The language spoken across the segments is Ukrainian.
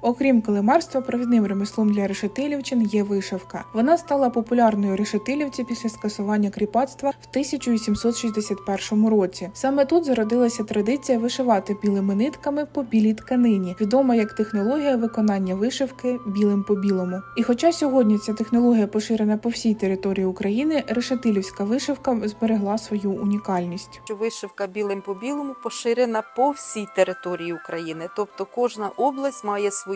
Окрім килимарства, провідним ремеслом для решетилівчин є вишивка. Вона стала популярною решетилівці після скасування кріпацтва в 1861 році. Саме тут зародилася традиція вишивати білими нитками по білій тканині, відома як технологія виконання вишивки білим по білому. І хоча сьогодні ця технологія поширена по всій території України, решетилівська вишивка зберегла свою унікальність. вишивка білим по білому поширена по всій території України. Тобто кожна область має свою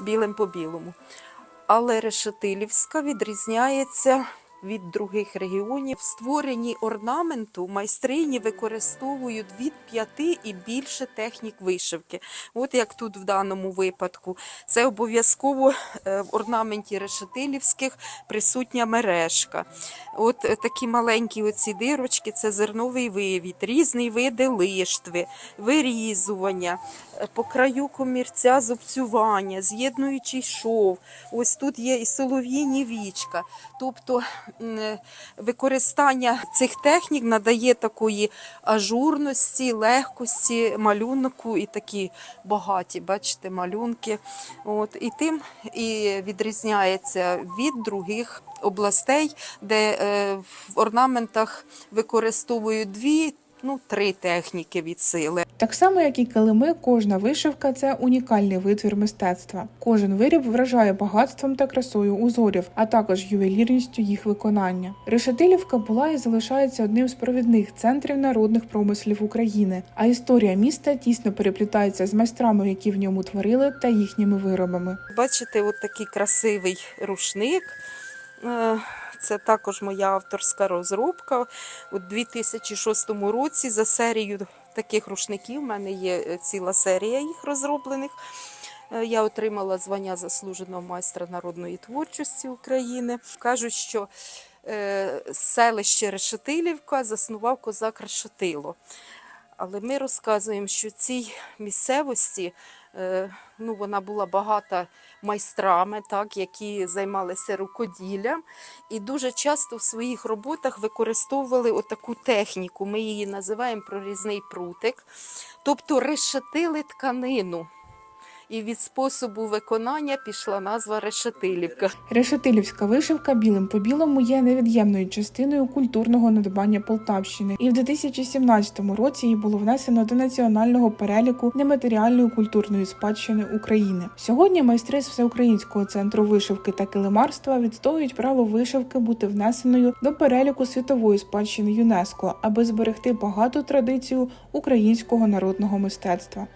білим по білому. Але Решетилівська відрізняється від других регіонів. В створенні орнаменту майстрині використовують від п'яти і більше технік вишивки. От як тут в даному випадку. Це обов'язково е, в орнаменті решетилівських присутня мережка. От е, такі маленькі оці дирочки це зерновий вивід, різні види лиштви, вирізування, е, по краю комірця зубцювання, з'єднуючий шов. Ось тут є і солов'їні вічка. Тобто використання цих технік надає такої ажурності, легкості малюнку і такі багаті, бачите, малюнки. От, і тим і відрізняється від других областей, де е, в орнаментах використовують дві, ну, три техніки від сили. Так само, як і килими, кожна вишивка це унікальний витвір мистецтва. Кожен виріб вражає багатством та красою узорів, а також ювелірністю їх виконання. Решетилівка була і залишається одним з провідних центрів народних промислів України. А історія міста тісно переплітається з майстрами, які в ньому творили, та їхніми виробами. Бачите, от такий красивий рушник. Це також моя авторська розробка. У 2006 році за серію таких рушників, в мене є е, ціла серія їх розроблених. Е, Я отримала звання заслуженого майстра народної творчості України. Кажуть, що е, селище Решетилівка заснував козак Решетило. Але ми розказуємо, що цій місцевості ну, вона була багата майстрами, так, які займалися рукоділлям, і дуже часто в своїх роботах використовували отаку техніку. Ми її називаємо прорізний прутик, тобто решетили тканину. І від способу виконання пішла назва решетилівка. Решетилівська вишивка білим по білому є невід'ємною частиною культурного надбання Полтавщини, і в 2017 році її було внесено до національного переліку нематеріальної культурної спадщини України. Сьогодні майстри з всеукраїнського центру вишивки та килимарства відстоюють право вишивки бути внесеною до переліку світової спадщини ЮНЕСКО, аби зберегти багату традицію українського народного мистецтва.